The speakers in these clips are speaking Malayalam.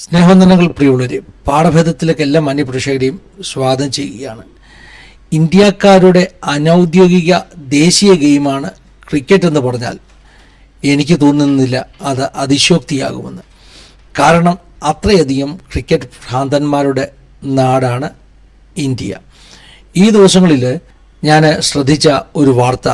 സ്നേഹവന്ദനങ്ങൾ പ്രിയുള്ളവരെ പാഠഭേദത്തിലേക്ക് എല്ലാ മാന്യപ്രേക്ഷകരെയും സ്വാഗതം ചെയ്യുകയാണ്. ഇന്ത്യക്കാരുടെ അനൗദ്യോഗിക ദേശീയ ഗെയിമാണ് ക്രിക്കറ്റ് എന്ന് പറഞ്ഞാൽ എനിക്ക് തോന്നുന്നില്ല അത് അതിശോക്തിയാകുമെന്ന് കാരണം അത്രയധികം ക്രിക്കറ്റ് ഭ്രാന്തന്മാരുടെ നാടാണ് ഇന്ത്യ. ഈ ദിവസങ്ങളിൽ ഞാൻ ശ്രദ്ധിച്ച ഒരു വാർത്ത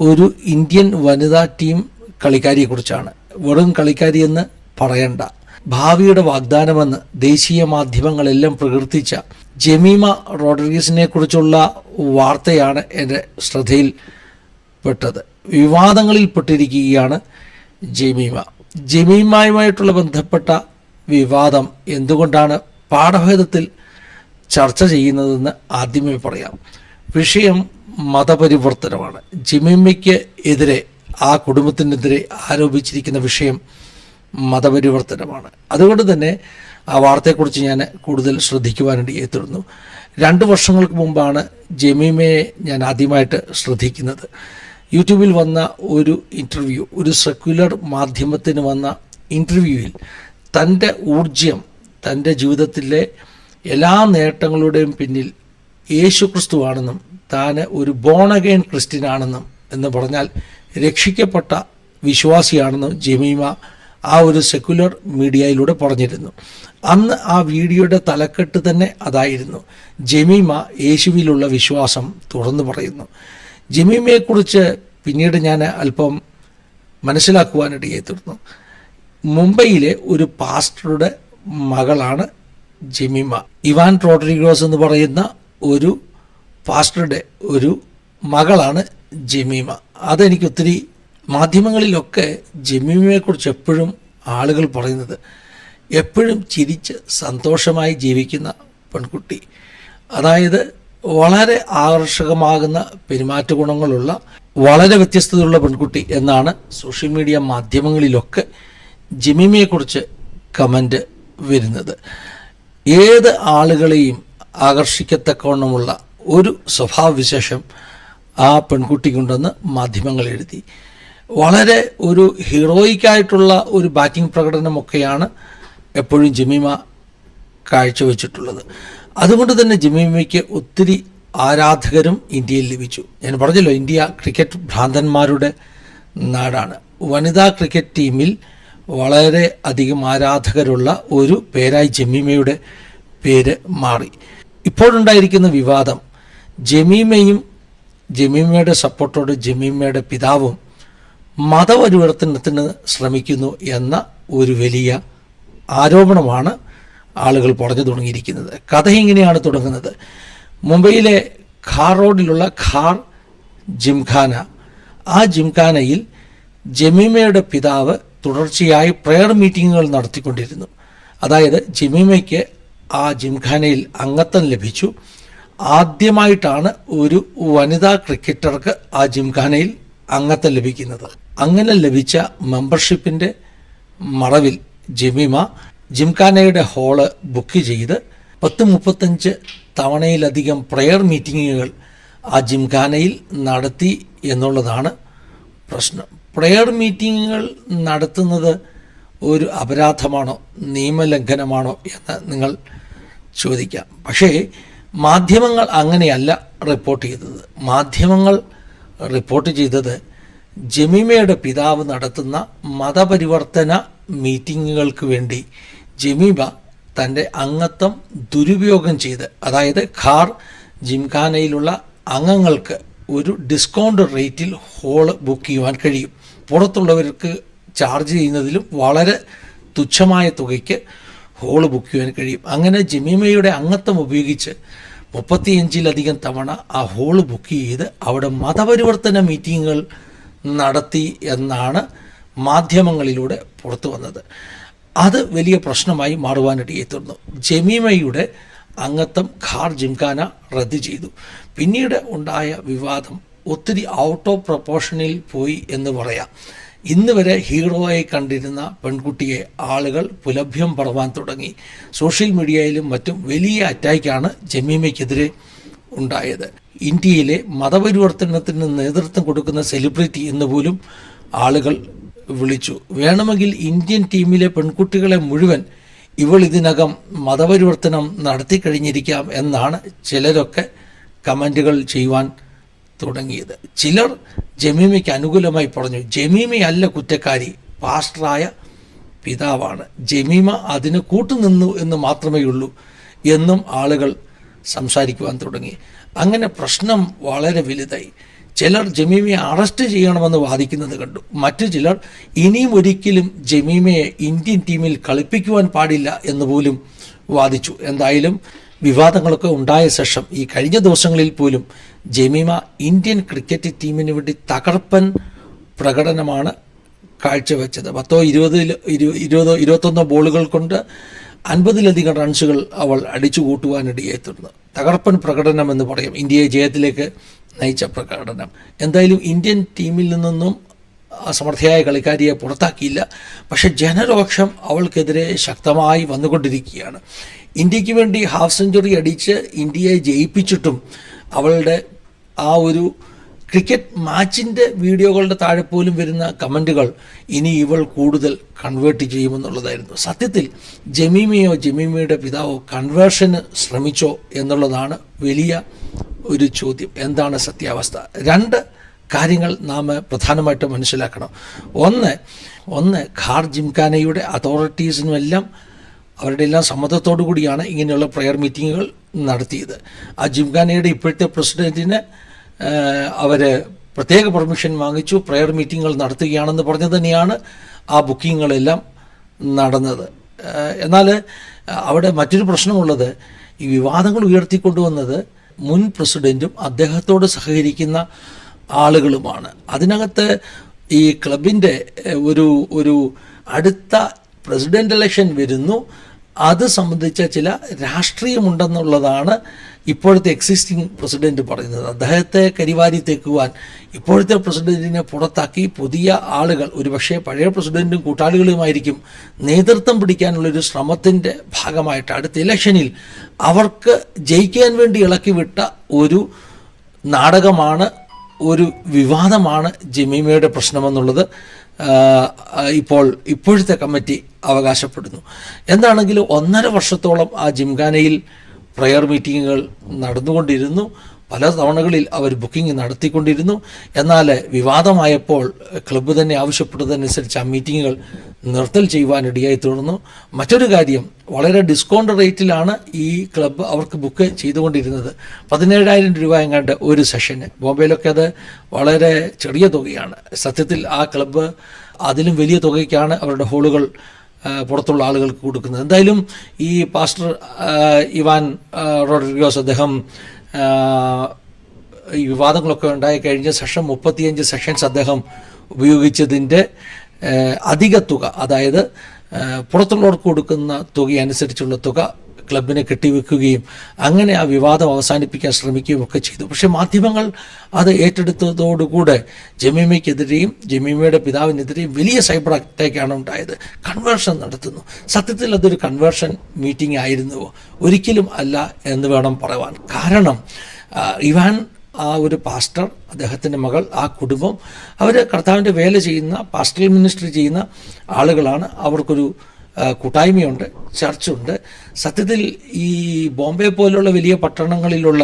ഒരു ഇന്ത്യൻ വനിതാ ടീം കളിക്കാരിയെക്കുറിച്ചാണ്. വെറും കളിക്കാരിയെന്ന് പറയണ്ട. ഭാവിയുടെ വാഗ്ദാനമെന്ന് ദേശീയ മാധ്യമങ്ങളെല്ലാം പ്രകീർത്തിച്ച ജമീമ റോഡ്രിഗസിനെ കുറിച്ചുള്ള വാർത്തയാണ് എന്റെ ശ്രദ്ധയിൽ പെട്ടത്. വിവാദങ്ങളിൽ പെട്ടിരിക്കുകയാണ് ജമീമ. ജമീമയുമായിട്ടുള്ള ബന്ധപ്പെട്ട വിവാദം എന്തുകൊണ്ടാണ് പാഠഭേദത്തിൽ ചർച്ച ചെയ്യുന്നതെന്ന് ആദ്യമേ പറയാം. വിഷയം മതപരിവർത്തനമാണ്. ജമീമയ്ക്ക് എതിരെ ആ കുടുംബത്തിനെതിരെ ആരോപിച്ചിരിക്കുന്ന വിഷയം മതപരിവർത്തനമാണ്. അതുകൊണ്ട് തന്നെ ആ വാർത്തയെക്കുറിച്ച് ഞാൻ കൂടുതൽ ശ്രദ്ധിക്കുവാനായിട്ട് തീർന്നു രണ്ട് വർഷങ്ങൾക്ക് മുമ്പാണ് ജമീമയെ ഞാൻ ആദ്യമായിട്ട് ശ്രദ്ധിക്കുന്നത്. യൂട്യൂബിൽ വന്ന ഒരു ഇന്റർവ്യൂ ഒരു സെക്യുലർ മാധ്യമത്തിന് വന്ന ഇന്റർവ്യൂവിൽ തന്റെ ഊർജ്യം തന്റെ ജീവിതത്തിലെ എല്ലാ നേട്ടങ്ങളുടെയും പിന്നിൽ യേശു ക്രിസ്തുവാണെന്നും താൻ ഒരു ബോണഗൈൻ ക്രിസ്ത്യനാണെന്നും എന്ന് പറഞ്ഞാൽ രക്ഷിക്കപ്പെട്ട വിശ്വാസിയാണെന്നും ജമീമ ആ ഒരു സെക്യുലർ മീഡിയയിലൂടെ പറഞ്ഞിരുന്നു. അന്ന് ആ വീഡിയോയുടെ തലക്കെട്ട് തന്നെ അതായിരുന്നു. ജമീമ യേശുവിലുള്ള വിശ്വാസം തുറന്നു പറയുന്നു. ജമീമയെക്കുറിച്ച് പിന്നീട് ഞാൻ അല്പം മനസ്സിലാക്കുവാനിടയെ തീർന്നു. മുംബൈയിലെ ഒരു പാസ്റ്ററുടെ മകളാണ് ജമീമ. ഇവാൻ റോഡ്രിഗോസ് എന്ന് പറയുന്ന ഒരു പാസ്റ്ററുടെ ഒരു മകളാണ് ജമീമ. അതെനിക്ക് ഒത്തിരി മാധ്യമങ്ങളിലൊക്കെ ജമീമയെക്കുറിച്ച് എപ്പോഴും ആളുകൾ പറയുന്നത് എപ്പോഴും ചിരിച്ച് സന്തോഷമായി ജീവിക്കുന്ന പെൺകുട്ടി. അതായത് വളരെ ആകർഷകമാകുന്ന പെരുമാറ്റ ഗുണങ്ങളുള്ള വളരെ വ്യത്യസ്തതയുള്ള പെൺകുട്ടി എന്നാണ് സോഷ്യൽ മീഡിയ മാധ്യമങ്ങളിലൊക്കെ ജമീമിയെക്കുറിച്ച് കമന്റ് വരുന്നത്. ഏത് ആളുകളെയും ആകർഷിക്കത്തക്കവണ്ണമുള്ള ഒരു സ്വഭാവവിശേഷം ആ പെൺകുട്ടിക്കുണ്ടെന്ന് മാധ്യമങ്ങൾ എഴുതി. വളരെ ഒരു ഹീറോയിക്കായിട്ടുള്ള ഒരു ബാറ്റിംഗ് പ്രകടനമൊക്കെയാണ് എപ്പോഴും ജമീമ കാഴ്ചവെച്ചിട്ടുള്ളത്. അതുകൊണ്ട് തന്നെ ജമീമയ്ക്ക് ഒത്തിരി ആരാധകരും ഇന്ത്യയിൽ ലഭിച്ചു. ഞാൻ പറഞ്ഞല്ലോ ഇന്ത്യ ക്രിക്കറ്റ് ഭ്രാന്തന്മാരുടെ നാടാണ്. വനിതാ ക്രിക്കറ്റ് ടീമിൽ വളരെ അധികം ആരാധകരുള്ള ഒരു പേരായി ജമീമയുടെ പേര് മാറി. ഇപ്പോഴുണ്ടായിരിക്കുന്ന വിവാദം ജമീമയും ജമീമയുടെ സപ്പോർട്ടോട് ജമീമയുടെ പിതാവും മതപരിവർത്തനത്തിന് ശ്രമിക്കുന്നു എന്ന ഒരു വലിയ ആരോപണമാണ് ആളുകൾ പറഞ്ഞു തുടങ്ങിയിരിക്കുന്നത്. കഥ ഇങ്ങനെയാണ് തുടങ്ങുന്നത്. മുംബൈയിലെ ഖാർ റോഡിലുള്ള ഖാർ ജിംഖാന. ആ ജിംഖാനയിൽ ജമീമയുടെ പിതാവ് തുടർച്ചയായി പ്രെയർ മീറ്റിങ്ങുകൾ നടത്തിക്കൊണ്ടിരുന്നു. അതായത് ജമീമയ്ക്ക് ആ ജിംഖാനയിൽ അംഗത്വം ലഭിച്ചു. ആദ്യമായിട്ടാണ് ഒരു വനിതാ ക്രിക്കറ്റർക്ക് ആ ജിംഖാനയിൽ അംഗത്വം ലഭിക്കുന്നത്. അങ്ങനെ ലഭിച്ച മെമ്പർഷിപ്പിന്റെ മറവിൽ ജമീമ ജിംഖാനയുടെ ഹാൾ ബുക്ക് ചെയ്ത് പത്ത് മുപ്പത്തഞ്ച് തവണയിലധികം പ്രെയർ മീറ്റിങ്ങുകൾ ആ ജിംഖാനയിൽ നടത്തി എന്നുള്ളതാണ് പ്രശ്നം. പ്രെയർ മീറ്റിങ്ങുകൾ നടത്തുന്നത് ഒരു അപരാധമാണോ നിയമലംഘനമാണോ എന്ന് നിങ്ങൾ ചോദിക്കാം. പക്ഷേ മാധ്യമങ്ങൾ അങ്ങനെയല്ല റിപ്പോർട്ട് ചെയ്തത്. മാധ്യമങ്ങൾ റിപ്പോർട്ട് ചെയ്തത് ജമീമയുടെ പിതാവ് നടത്തുന്ന മതപരിവർത്തന മീറ്റിങ്ങുകൾക്ക് വേണ്ടി ജമീമ തന്റെ അംഗത്വം ദുരുപയോഗം ചെയ്ത് അതായത് ഖാർ ജിംഖാനയിലുള്ള അംഗങ്ങൾക്ക് ഒരു ഡിസ്കൗണ്ട് റേറ്റിൽ ഹോൾ ബുക്ക് ചെയ്യുവാൻ കഴിയും. പുറത്തുള്ളവർക്ക് ചാർജ് ചെയ്യുന്നതിലും വളരെ തുച്ഛമായ തുകയ്ക്ക് ഹോൾ ബുക്ക് ചെയ്യുവാൻ കഴിയും. അങ്ങനെ ജമീമയുടെ അംഗത്വം ഉപയോഗിച്ച് മുപ്പത്തിയഞ്ചിലധികം തവണ ആ ഹോൾ ബുക്ക് ചെയ്ത് അവിടെ മതപരിവർത്തന മീറ്റിങ്ങുകൾ നടത്തി എന്നാണ് മാധ്യമങ്ങളിലൂടെ പുറത്തു വന്നത്. അത് വലിയ പ്രശ്നമായി മാറുവാനിടയെ തീർന്നു. ജമീമയുടെ അംഗത്വം ഖാർ ജിംഖാന റദ്ദ് ചെയ്തു. പിന്നീട് ഉണ്ടായ വിവാദം ഒത്തിരി ഔട്ട് ഓഫ് പ്രപ്പോർഷനിൽ പോയി എന്ന് പറയാം. ഇന്ന് വരെ ഹീറോയായി കണ്ടിരുന്ന പെൺകുട്ടിയെ ആളുകൾ പുലഭ്യം പറവാൻ തുടങ്ങി. സോഷ്യൽ മീഡിയയിലും മറ്റും വലിയ അറ്റാക്കാണ് ജമീമയ്ക്കെതിരെ ഉണ്ടായത്. ഇന്ത്യയിലെ മതപരിവർത്തനത്തിന് നേതൃത്വം കൊടുക്കുന്ന സെലിബ്രിറ്റി എന്ന് പോലും ആളുകൾ വിളിച്ചു. വേണമെങ്കിൽ ഇന്ത്യൻ ടീമിലെ പെൺകുട്ടികളെ മുഴുവൻ ഇവൾ ഇതിനകം മതപരിവർത്തനം നടത്തി കഴിഞ്ഞിരിക്കാം എന്നാണ് ചിലരൊക്കെ കമന്റുകൾ ചെയ്യുവാൻ തുടങ്ങിയത്. ചിലർ ജമീമയ്ക്ക് അനുകൂലമായി പറഞ്ഞു ജമീമയല്ല കുറ്റക്കാരി പാസ്റ്ററായ പിതാവാണ്. ജമീമ അതിന് കൂട്ടുനിന്നു എന്ന് മാത്രമേ ഉള്ളൂ എന്നും ആളുകൾ സംസാരിക്കുവാൻ തുടങ്ങി. അങ്ങനെ പ്രശ്നം വളരെ വലുതായി. ചിലർ ജമീമയെ അറസ്റ്റ് ചെയ്യണമെന്ന് വാദിക്കുന്നത് കണ്ടു. മറ്റു ചിലർ ഇനിയും ഒരിക്കലും ജമീമയെ ഇന്ത്യൻ ടീമിൽ കളിപ്പിക്കുവാൻ പാടില്ല എന്ന് പോലും വാദിച്ചു. എന്തായാലും വിവാദങ്ങളൊക്കെ ഉണ്ടായ ശേഷം ഈ കഴിഞ്ഞ ദിവസങ്ങളിൽ പോലും ജമീമ ഇന്ത്യൻ ക്രിക്കറ്റ് ടീമിന് വേണ്ടി തകർപ്പൻ പ്രകടനമാണ് കാഴ്ചവെച്ചത്. പത്തോ ഇരുപതിൽ ഇരു ഇരുപതോ ഇരുപത്തൊന്നോ ബോളുകൾ കൊണ്ട് അൻപതിലധികം റൺസുകൾ അവൾ അടിച്ചു കൂട്ടുവാനിടയായി തീർന്നു തകർപ്പൻ പ്രകടനം എന്ന് പറയും. ഇന്ത്യയെ ജയത്തിലേക്ക് നയിച്ച പ്രകടനം. എന്തായാലും ഇന്ത്യൻ ടീമിൽ നിന്നൊന്നും സമർത്ഥയായ കളിക്കാരിയെ പുറത്താക്കിയില്ല. പക്ഷേ ജനരോക്ഷം അവൾക്കെതിരെ ശക്തമായി വന്നുകൊണ്ടിരിക്കുകയാണ്. ഇന്ത്യയ്ക്ക് വേണ്ടി ഹാഫ് സെഞ്ചുറി അടിച്ച് ഇന്ത്യയെ ജയിപ്പിച്ചിട്ടും അവളുടെ ആ ഒരു ക്രിക്കറ്റ് മാച്ചിന്റെ വീഡിയോകളുടെ താഴെ പോലും വരുന്ന കമന്റുകൾ ഇനി ഇവൾ കൂടുതൽ കൺവേർട്ട് ചെയ്യുമെന്നുള്ളതായിരുന്നു. സത്യത്തിൽ ജമീമിയോ ജമീമയുടെ പിതാവോ കൺവേർഷന് ശ്രമിച്ചോ എന്നുള്ളതാണ് വലിയ ഒരു ചോദ്യം. എന്താണ് സത്യാവസ്ഥ? രണ്ട് കാര്യങ്ങൾ നാം പ്രധാനമായിട്ട് മനസ്സിലാക്കണം. ഒന്ന് ഒന്ന് ഖാർ ജിംഖാനയുടെ അതോറിറ്റീസിനുമെല്ലാം അവരുടെ എല്ലാം സമ്മതത്തോടു കൂടിയാണ് ഇങ്ങനെയുള്ള പ്രെയർ മീറ്റിങ്ങുകൾ നടത്തിയത്. ആ ജിംഖാനയുടെ ഇപ്പോഴത്തെ പ്രസിഡന്റിന് അവർ പ്രത്യേക പെർമിഷൻ വാങ്ങിച്ചു പ്രെയർ മീറ്റിങ്ങുകൾ നടത്തുകയാണെന്ന് പറഞ്ഞു തന്നെയാണ് ആ ബുക്കിങ്ങുകളെല്ലാം നടന്നത്. എന്നാൽ അവിടെ മറ്റൊരു പ്രശ്നമുള്ളത് ഈ വിവാദങ്ങൾ ഉയർത്തിക്കൊണ്ടുവന്നത് മുൻ പ്രസിഡന്റും അദ്ദേഹത്തോട് സഹകരിക്കുന്ന ആളുകളുമാണ്. അതിനകത്ത് ഈ ക്ലബിന്റെ ഒരു ഒരു അടുത്ത പ്രസിഡന്റ് ഇലക്ഷൻ വരുന്നു. അത് സംബന്ധിച്ച ചില രാഷ്ട്രീയമുണ്ടെന്നുള്ളതാണ് ഇപ്പോഴത്തെ എക്സിസ്റ്റിംഗ് പ്രസിഡന്റ് പറയുന്നത്. അദ്ദേഹത്തെ കരിവാരി തേക്കുവാൻ ഇപ്പോഴത്തെ പ്രസിഡന്റിനെ പുറത്താക്കി പുതിയ ആളുകൾ ഒരുപക്ഷെ പഴയ പ്രസിഡന്റും കൂട്ടാളികളുമായിരിക്കും നേതൃത്വം പിടിക്കാനുള്ളൊരു ശ്രമത്തിന്റെ ഭാഗമായിട്ട് അടുത്ത ഇലക്ഷനിൽ അവർക്ക് ജയിക്കാൻ വേണ്ടി ഇളക്കിവിട്ട ഒരു നാടകമാണ് ഒരു വിവാദമാണ് ജമീമയുടെ പ്രശ്നമെന്നുള്ളത്. ഇപ്പോൾ ഇപ്പോഴത്തെ കമ്മിറ്റി അവകാശപ്പെടുന്നു. എന്താണെങ്കിലും ഒന്നര വർഷത്തോളം ആ ജിംഖാനയിൽ പ്രയർ മീറ്റിങ്ങുകൾ നടന്നുകൊണ്ടിരുന്നു. പല തവണകളിൽ അവർ ബുക്കിംഗ് നടത്തിക്കൊണ്ടിരുന്നു. എന്നാൽ വിവാദമായപ്പോൾ ക്ലബ്ബ് തന്നെ ആവശ്യപ്പെട്ടതനുസരിച്ച് ആ മീറ്റിങ്ങുകൾ നിർത്തൽ ചെയ്യുവാനിടയായി തീർന്നു മറ്റൊരു കാര്യം വളരെ ഡിസ്കൗണ്ട് റേറ്റിലാണ് ഈ ക്ലബ്ബ് അവർക്ക് ബുക്ക് ചെയ്തുകൊണ്ടിരുന്നത്. പതിനേഴായിരം രൂപ എങ്ങാണ്ട് ഒരു സെഷന് ബോംബെയിലൊക്കെ അത് വളരെ ചെറിയ തുകയാണ്. സത്യത്തിൽ ആ ക്ലബ്ബ് അതിലും വലിയ തുകയ്ക്കാണ് അവരുടെ ഹോളുകൾ പുറത്തുള്ള ആളുകൾക്ക് കൊടുക്കുന്നത്. എന്തായാലും ഈ പാസ്റ്റർ ഇവാൻ റോഡ്രിഗോസ് അദ്ദേഹം ഈ വിവാദങ്ങളൊക്കെ ഉണ്ടായി കഴിഞ്ഞ സെഷൻ മുപ്പത്തിയഞ്ച് സെഷൻസ് അദ്ദേഹം ഉപയോഗിച്ചതിന്റെ അധിക തുക അതായത് പുറത്തുള്ളവർക്ക് കൊടുക്കുന്ന തുക അനുസരിച്ചുള്ള തുക ക്ലബിനെ കെട്ടിവെക്കുകയും അങ്ങനെ ആ വിവാദം അവസാനിപ്പിക്കാൻ ശ്രമിക്കുകയും ഒക്കെ ചെയ്തു. പക്ഷേ മാധ്യമങ്ങൾ അത് ഏറ്റെടുത്തതോടുകൂടെ ജമീമയ്ക്കെതിരെയും ജമീമയുടെ പിതാവിനെതിരെയും വലിയ സൈബർ അറ്റാക്കാണ് ഉണ്ടായത്. കൺവേർഷൻ നടത്തുന്നു. സത്യത്തിൽ അതൊരു കൺവേർഷൻ മീറ്റിംഗ് ആയിരുന്നുവോ ഒരിക്കലും അല്ല എന്ന് വേണം പറയുവാൻ. കാരണം ഇവാൻ ആ ഒരു പാസ്റ്റർ അദ്ദേഹത്തിന്റെ മകൾ ആ കുടുംബം അവർ കർത്താവിന്റെ വേല ചെയ്യുന്ന പാസ്റ്റൽ മിനിസ്ട്രി ചെയ്യുന്ന ആളുകളാണ്. അവർക്കൊരു കൂട്ടായ്മയുണ്ട് ചർച്ചുണ്ട്. സത്യത്തിൽ ഈ ബോംബെ പോലുള്ള വലിയ പട്ടണങ്ങളിലുള്ള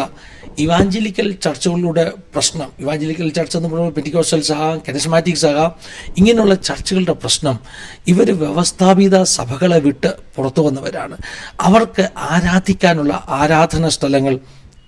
ഇവാഞ്ചലിക്കൽ ചർച്ചുകളുടെ പ്രശ്നം ഇവാഞ്ചലിക്കൽ ചർച്ച് എന്ന് പറയുമ്പോൾ പെറ്റിക്കോസ്റ്റൽസ് ആകാം കെനസ്മാറ്റിക്സ് ആകാം ഇങ്ങനെയുള്ള ചർച്ചുകളുടെ പ്രശ്നം ഇവർ വ്യവസ്ഥാപിത സഭകളെ വിട്ട് പുറത്തു വന്നവരാണ് അവർക്ക് ആരാധിക്കാനുള്ള ആരാധന സ്ഥലങ്ങൾ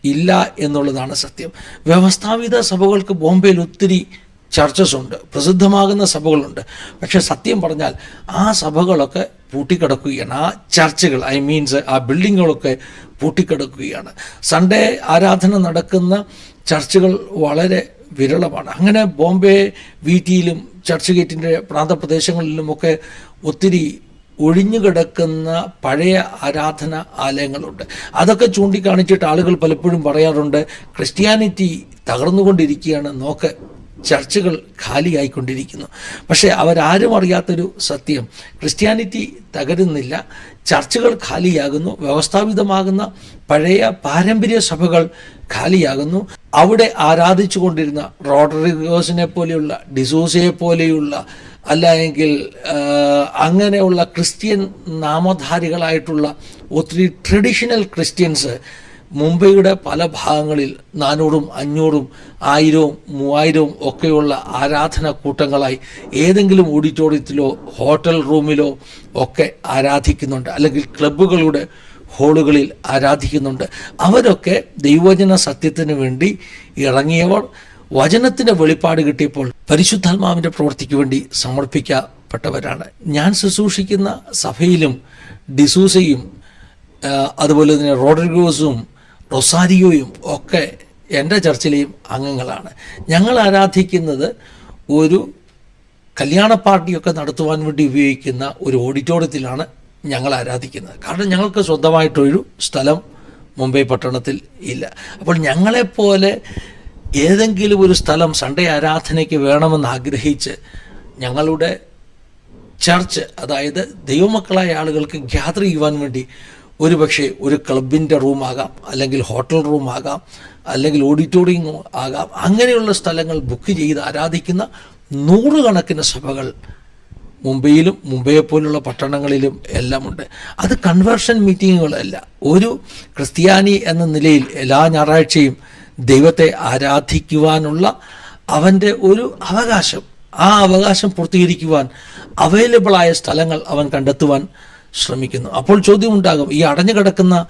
ഇല്ല എന്നുള്ളതാണ് സത്യം. വ്യവസ്ഥാപിത സഭകൾക്ക് ബോംബെയിൽ ഒത്തിരി ചർച്ചസ് ഉണ്ട്. പ്രസിദ്ധമാകുന്ന സഭകളുണ്ട്. പക്ഷെ സത്യം പറഞ്ഞാൽ ആ സഭകളൊക്കെ പൂട്ടിക്കിടക്കുകയാണ്. ആ ചർച്ചുകൾ ഐ മീൻസ് ആ ബിൽഡിങ്ങുകളൊക്കെ പൂട്ടിക്കിടക്കുകയാണ്. സൺഡേ ആരാധന നടക്കുന്ന ചർച്ചുകൾ വളരെ വിരളമാണ്. അങ്ങനെ ബോംബെ വീറ്റിയിലും ചർച്ച് ഗേറ്റിന്റെ പ്രാന്തപ്രദേശങ്ങളിലുമൊക്കെ ഒത്തിരി ഒഴിഞ്ഞുകിടക്കുന്ന പഴയ ആരാധന ആലയങ്ങളുണ്ട്. അതൊക്കെ ചൂണ്ടിക്കാണിച്ചിട്ട് ആളുകൾ പലപ്പോഴും പറയാറുണ്ട് ക്രിസ്ത്യാനിറ്റി തകർന്നുകൊണ്ടിരിക്കുകയാണ്. നോക്ക് ചർച്ചുകൾ ഖാലിയായിക്കൊണ്ടിരിക്കുന്നു. പക്ഷേ അവരാരും അറിയാത്തൊരു സത്യം ക്രിസ്ത്യാനിറ്റി തകരുന്നില്ല ചർച്ചുകൾ ഖാലിയാകുന്നു വ്യവസ്ഥാപിതമാകുന്ന പഴയ പാരമ്പര്യ സഭകൾ ഖാലിയാകുന്നു. അവിടെ ആരാധിച്ചു കൊണ്ടിരുന്ന റോഡറിഗോസിനെ പോലെയുള്ള ഡിസൂസയെ പോലെയുള്ള അല്ല എങ്കിൽ അങ്ങനെയുള്ള ക്രിസ്ത്യൻ നാമധാരികളായിട്ടുള്ള ഒത്തിരി ട്രഡീഷണൽ ക്രിസ്ത്യൻസ് മുംബൈയുടെ പല ഭാഗങ്ങളിൽ നാനൂറും അഞ്ഞൂറും ആയിരവും മൂവായിരവും ഒക്കെയുള്ള ആരാധന കൂട്ടങ്ങളായി ഏതെങ്കിലും ഓഡിറ്റോറിയത്തിലോ ഹോട്ടൽ റൂമിലോ ഒക്കെ ആരാധിക്കുന്നുണ്ട്. അല്ലെങ്കിൽ ക്ലബ്ബുകളുടെ ഹോളുകളിൽ ആരാധിക്കുന്നുണ്ട്. അവരൊക്കെ ദൈവജന സത്യത്തിന് വേണ്ടി ഇറങ്ങിയവർ വചനത്തിന്റെ വെളിപ്പാട് കിട്ടിയപ്പോൾ പരിശുദ്ധാത്മാവിന്റെ പ്രവൃത്തിക്ക് വേണ്ടി സമർപ്പിക്കപ്പെട്ടവരാണ്. ഞാൻ ശുശ്രൂഷിക്കുന്ന സഭയിലും ഡിസൂസയും അതുപോലെ തന്നെ റോഡ്രിഗോസും റൊസാരിയോയും ഒക്കെ എന്റെ ചർച്ചിലെയും അംഗങ്ങളാണ്. ഞങ്ങൾ ആരാധിക്കുന്നത് ഒരു കല്യാണ പാർട്ടിയൊക്കെ നടത്തുവാൻ വേണ്ടി ഉപയോഗിക്കുന്ന ഒരു ഓഡിറ്റോറിയത്തിലാണ് ഞങ്ങൾ ആരാധിക്കുന്നത്. കാരണം ഞങ്ങൾക്ക് സ്വന്തമായിട്ടൊരു സ്ഥലം മുംബൈ പട്ടണത്തിൽ ഇല്ല. അപ്പോൾ ഞങ്ങളെപ്പോലെ ഏതെങ്കിലും ഒരു സ്ഥലം സൺഡേ ആരാധനയ്ക്ക് വേണമെന്ന് ആഗ്രഹിച്ച് ഞങ്ങളുടെ ചർച്ച് അതായത് ദൈവമക്കളായ ആളുകൾക്ക് ഗ്യാദർ ചെയ്യുവാൻ വേണ്ടി ഒരുപക്ഷെ ഒരു ക്ലബിന്റെ റൂമാകാം അല്ലെങ്കിൽ ഹോട്ടൽ റൂമാകാം അല്ലെങ്കിൽ ഓഡിറ്റോറിയം ആകാം. അങ്ങനെയുള്ള സ്ഥലങ്ങൾ ബുക്ക് ചെയ്ത് ആരാധിക്കുന്ന നൂറുകണക്കിന് സഭകൾ മുംബൈയിലും മുംബൈയെ പോലുള്ള പട്ടണങ്ങളിലും എല്ലാമുണ്ട്. അത് കൺവേർഷൻ മീറ്റിങ്ങുകളല്ല ഒരു ക്രിസ്ത്യാനി എന്ന നിലയിൽ എല്ലാ ഞായറാഴ്ചയും ദൈവത്തെ ആരാധിക്കുവാനുള്ള അവന്റെ ഒരു അവകാശം. ആ അവകാശം പൂർത്തീകരിക്കുവാൻ അവൈലബിളായ സ്ഥലങ്ങൾ അവൻ കണ്ടെത്തുവാൻ ശ്രമിക്കുന്നു. അപ്പോൾ ചോദ്യമുണ്ടാകും ഈ അടഞ്ഞു കിടക്കുന്ന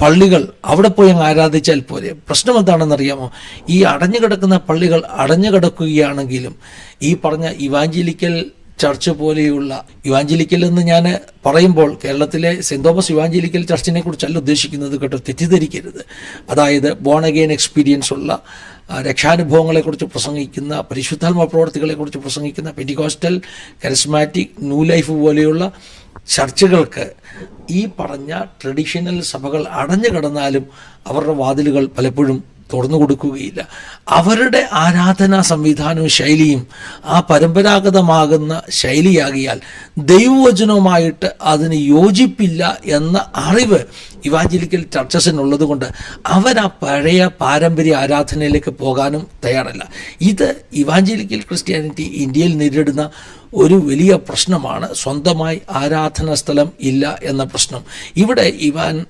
പള്ളികൾ അവിടെ പോയി അങ്ങ് ആരാധിച്ചാൽ പോലെ പ്രശ്നം എന്താണെന്നറിയാമോ? ഈ അടഞ്ഞു കിടക്കുന്ന പള്ളികൾ അടഞ്ഞു കിടക്കുകയാണെങ്കിലും ഈ പറഞ്ഞ ഇവാഞ്ചലിക്കൽ ചർച്ച് പോലെയുള്ള യുവാഞ്ചലിക്കൽ എന്ന് ഞാൻ പറയുമ്പോൾ കേരളത്തിലെ സെന്റ് തോമസ് യുവാഞ്ചലിക്കൽ ചർച്ചിനെ കുറിച്ചല്ല ഉദ്ദേശിക്കുന്നത് കേട്ടോ തെറ്റിദ്ധരിക്കരുത്. അതായത് ബോൺ അഗെയിൻ എക്സ്പീരിയൻസ് ഉള്ള രക്ഷാനുഭവങ്ങളെക്കുറിച്ച് പ്രസംഗിക്കുന്ന പരിശുദ്ധാത്മ പ്രവർത്തികളെക്കുറിച്ച് പ്രസംഗിക്കുന്ന പെറ്റിക്കോസ്റ്റൽ കരിസ്മാറ്റിക് ന്യൂ ലൈഫ് പോലെയുള്ള ചർച്ചുകൾക്ക് ഈ പറഞ്ഞ ട്രഡീഷണൽ സഭകൾ അടഞ്ഞു കിടന്നാലും അവരുടെ വാതിലുകൾ പലപ്പോഴും തുറന്നു കൊടുക്കുകയില്ല. അവരുടെ ആരാധനാ സംവിധാനവും ശൈലിയും ആ പരമ്പരാഗതമാകുന്ന ശൈലിയാകിയാൽ ദൈവവചനവുമായിട്ട് അതിന് യോജിപ്പില്ല എന്ന അറിവ് ഇവാഞ്ചലിക്കൽ ചർച്ചസിനുള്ളത് കൊണ്ട് അവർ ആ പഴയ പാരമ്പര്യ ആരാധനയിലേക്ക് പോകാനും തയ്യാറല്ല. ഇത് ഇവാഞ്ചലിക്കൽ ക്രിസ്ത്യാനിറ്റി ഇന്ത്യയിൽ നേരിടുന്ന ഒരു വലിയ പ്രശ്നമാണ്. സ്വന്തമായി ആരാധനാ സ്ഥലം ഇല്ല എന്ന പ്രശ്നം. ഇവിടെ ഇവാൻ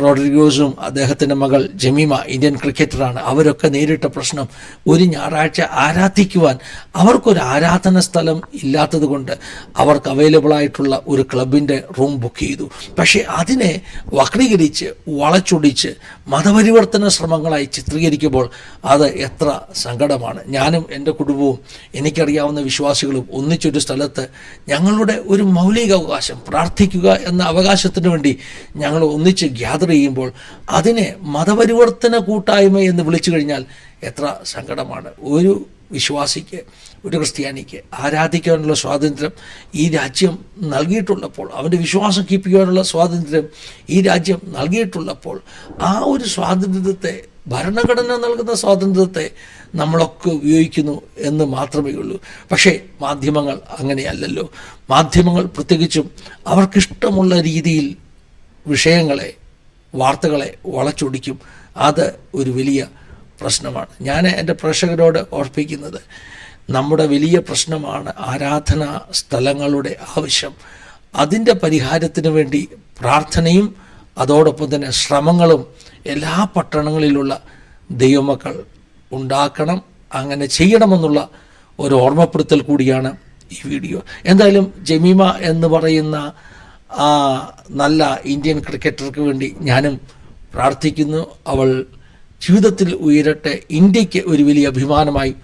റോഡ്രിഗോസും അദ്ദേഹത്തിന്റെ മകൾ ജമീമ ഇന്ത്യൻ ക്രിക്കറ്ററാണ്. അവരൊക്കെ നേരിട്ട പ്രശ്നം ഒരു ഞായറാഴ്ച ആരാധിക്കുവാൻ അവർക്കൊരു ആരാധന സ്ഥലം ഇല്ലാത്തത് കൊണ്ട് അവർക്ക് അവൈലബിൾ ആയിട്ടുള്ള ഒരു ക്ലബിന്റെ റൂം ബുക്ക് ചെയ്തു. പക്ഷേ അതിനെ വക്രീകരിച്ച് വളച്ചൊടിച്ച് മതപരിവർത്തന ശ്രമങ്ങളായി ചിത്രീകരിക്കുമ്പോൾ അത് എത്ര സങ്കടമാണ്. ഞാനും എന്റെ കുടുംബവും എനിക്കറിയാവുന്ന വിശ്വാസികളും ഒന്നിച്ചൊരു സ്ഥലത്ത് ഞങ്ങളുടെ ഒരു മൗലിക അവകാശം പ്രാർത്ഥിക്കുക എന്ന അവകാശത്തിന് വേണ്ടി ഞങ്ങൾ ഒന്നിച്ച് ഗ്യാദർ ചെയ്യുമ്പോൾ അതിനെ മതപരിവർത്തന കൂട്ടായ്മ എന്ന് വിളിച്ചു കഴിഞ്ഞാൽ എത്ര സങ്കടമാണ്. ഒരു വിശ്വാസിക്ക് ഒരു ക്രിസ്ത്യാനിക്ക് ആരാധിക്കാനുള്ള സ്വാതന്ത്ര്യം ഈ രാജ്യം നൽകിയിട്ടുള്ളപ്പോൾ അവന്റെ വിശ്വാസം കീപ്പിക്കാനുള്ള സ്വാതന്ത്ര്യം ഈ രാജ്യം നൽകിയിട്ടുള്ളപ്പോൾ ആ ഒരു സ്വാതന്ത്ര്യത്തെ ഭരണഘടന നൽകുന്ന സ്വാതന്ത്ര്യത്തെ നമ്മളൊക്കെ ഉപയോഗിക്കുന്നു എന്ന് മാത്രമേ ഉള്ളൂ. പക്ഷേ മാധ്യമങ്ങൾ അങ്ങനെയല്ലല്ലോ. മാധ്യമങ്ങൾ പ്രത്യേകിച്ചും അവർക്കിഷ്ടമുള്ള രീതിയിൽ വിഷയങ്ങളെ വാർത്തകളെ വളച്ചൊടിക്കും. അത് ഒരു വലിയ പ്രശ്നമാണ്. ഞാൻ എന്റെ പ്രേക്ഷകരോട് ഓർപ്പിക്കുന്നത് നമ്മുടെ വലിയ പ്രശ്നമാണ് ആരാധനാ സ്ഥലങ്ങളുടെ ആവശ്യം. അതിന്റെ പരിഹാരത്തിന് വേണ്ടി പ്രാർത്ഥനയും അതോടൊപ്പം തന്നെ ശ്രമങ്ങളും എല്ലാ പട്ടണങ്ങളിലുള്ള ദൈവമക്കൾ ഉണ്ടാക്കണം അങ്ങനെ ചെയ്യണമെന്നുള്ള ഒരു ഓർമ്മപ്പെടുത്തൽ കൂടിയാണ് ഈ വീഡിയോ. എന്തായാലും ജമീമ എന്ന് പറയുന്ന നല്ല ഇന്ത്യൻ ക്രിക്കറ്റർക്ക് വേണ്ടി ഞാനും പ്രാർത്ഥിക്കുന്നു. അവൾ ജീവിതത്തിൽ ഉയരട്ടെ ഇന്ത്യയ്ക്ക് ഒരു വലിയ അഭിമാനമായി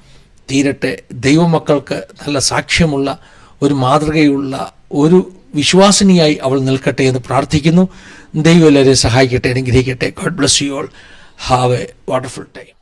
തീരട്ടെ. ദൈവമക്കൾക്ക് നല്ല സാക്ഷ്യമുള്ള ഒരു മാതൃകയുള്ള ഒരു വിശ്വാസിനിയായി അവൾ നിൽക്കട്ടെ എന്ന് പ്രാർത്ഥിക്കുന്നു. ദൈവം എല്ലാവരെയും സഹായിക്കട്ടെ അനുഗ്രഹിക്കട്ടെ. God bless you all have a wonderful time